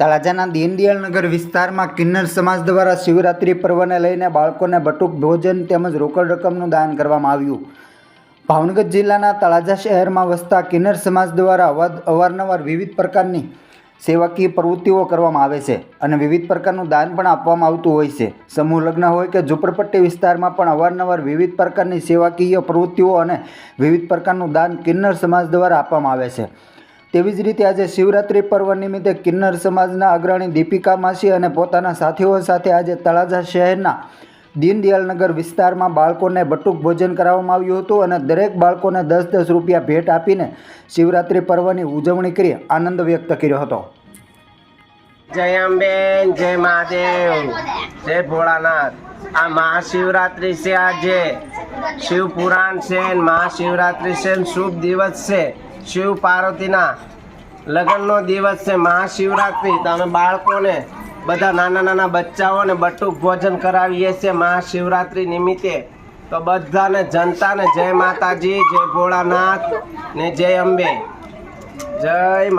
તળાજાના દીનદયાળનગર વિસ્તારમાં કિન્નર સમાજ દ્વારા શિવરાત્રિ પર્વને લઈને બાળકોને બટુક ભોજન તેમજ રોકડ રકમનું દાન કરવામાં આવ્યું. ભાવનગર જિલ્લાના તળાજા શહેરમાં વસતા કિન્નર સમાજ દ્વારા અવાર- અવારનવાર વિવિધ પ્રકારની સેવાકીય પ્રવૃત્તિઓ કરવામાં આવે છે અને વિવિધ પ્રકારનું દાન પણ આપવામાં આવતું હોય છે. સમૂહ લગ્ન હોય કે ઝુંપડપટ્ટી વિસ્તારમાં પણ અવારનવાર વિવિધ પ્રકારની સેવાકીય પ્રવૃત્તિઓ અને વિવિધ પ્રકારનું દાન કિન્નર સમાજ દ્વારા આપવામાં આવે છે. તેવી જ રીતે આજે શિવરાત્રિ પર્વ નિમિત્તે કિન્નર સમાજના અગ્રણી દીપિકા માસી અને પોતાના સાથીઓ સાથે આજે તળાજા શહેરના દીનદયાલનગર વિસ્તારમાં બાળકોને બટુક ભોજન કરાવવામાં આવ્યું હતું અને દરેક બાળકોને દસ દસ રૂપિયા ભેટ આપીને શિવરાત્રિ પર્વની ઉજવણી કરી આનંદ વ્યક્ત કર્યો હતો. જય અંબેન, જય મહાદેવ, જય ભોળાનાથ. આ મહાશિવરાત્રિ છે આજે. શિવપુરાણ છે મહાશિવરાત્રી છે શુભ દિવસ છે. શિવ પાર્વતીના લગ્નનો દિવસ છે, મહાશિવરાત્રિ. તો અમે બાળકોને બધા નાના નાના બચ્ચાઓને બટુક ભોજન કરાવીએ છીએ મહાશિવરાત્રિ નિમિત્તે. તો બધાને જનતાને જય માતાજી, જય ભોળાનાથ ને જય અંબે. જય